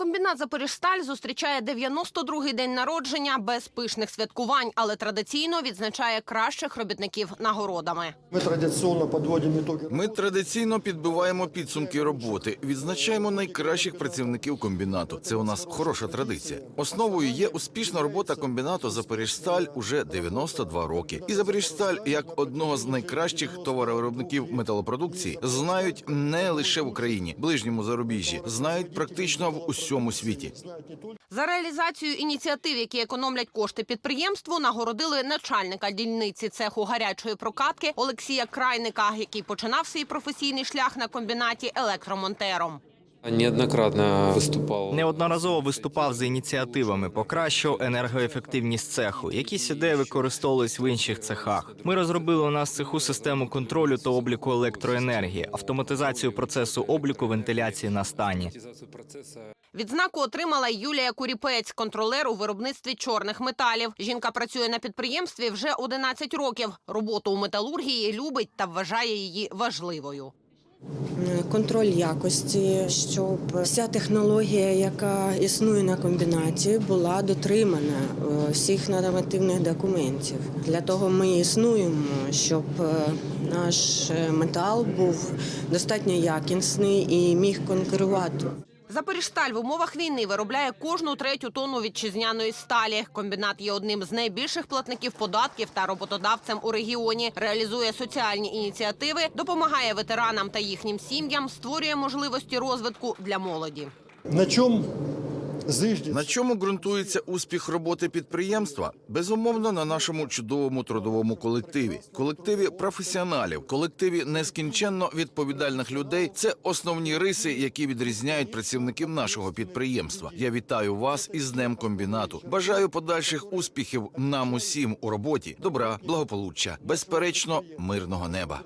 Комбінат Запоріжсталь зустрічає 92-й день народження без пишних святкувань, але традиційно відзначає кращих робітників нагородами. Мы традиционно подводим итоги. Ми традиційно підбиваємо підсумки роботи, відзначаємо найкращих працівників комбінату. Це у нас хороша традиція. Основою є успішна робота комбінату Запоріжсталь уже 92 роки. І Запоріжсталь, як одного з найкращих товаровиробників металопродукції, знають не лише в Україні, ближньому зарубіжжі, знають практично в усьому світі. За реалізацію ініціатив, які економлять кошти підприємству, нагородили начальника дільниці цеху гарячої прокатки Олексія Крайника, який починав свій професійний шлях на комбінаті електромонтером. Неоднократно виступав. Неодноразово виступав за ініціативами, покращував енергоефективність цеху. Якісь ідеї використовувались в інших цехах. Ми розробили у нас цеху систему контролю та обліку електроенергії, автоматизацію процесу обліку вентиляції на стані. Відзнаку отримала Юлія Куріпець, контролер у виробництві чорних металів. Жінка працює на підприємстві вже 11 років. Роботу у металургії любить та вважає її важливою. контроль якості, щоб вся технологія, яка існує на комбінаті, була дотримана е, всіх нормативних документів. Для того ми існуємо, щоб е, наш метал був достатньо якісний і міг конкурувати. Запоріжсталь в умовах війни виробляє кожну третю тонну вітчизняної сталі. Комбінат є одним з найбільших платників податків та роботодавцем у регіоні. Реалізує соціальні ініціативи, допомагає ветеранам та їхнім сім'ям, створює можливості розвитку для молоді. На зиждется? На чому ґрунтується успіх роботи підприємства? Безумовно, на нашому чудовому трудовому колективі, колективі професіоналів, колективі нескінченно відповідальних людей. Це основні риси, які відрізняють працівників нашого підприємства. Я вітаю вас із днем комбінату. Бажаю подальших успіхів нам усім у роботі, добра, благополуччя, безперечно, мирного неба.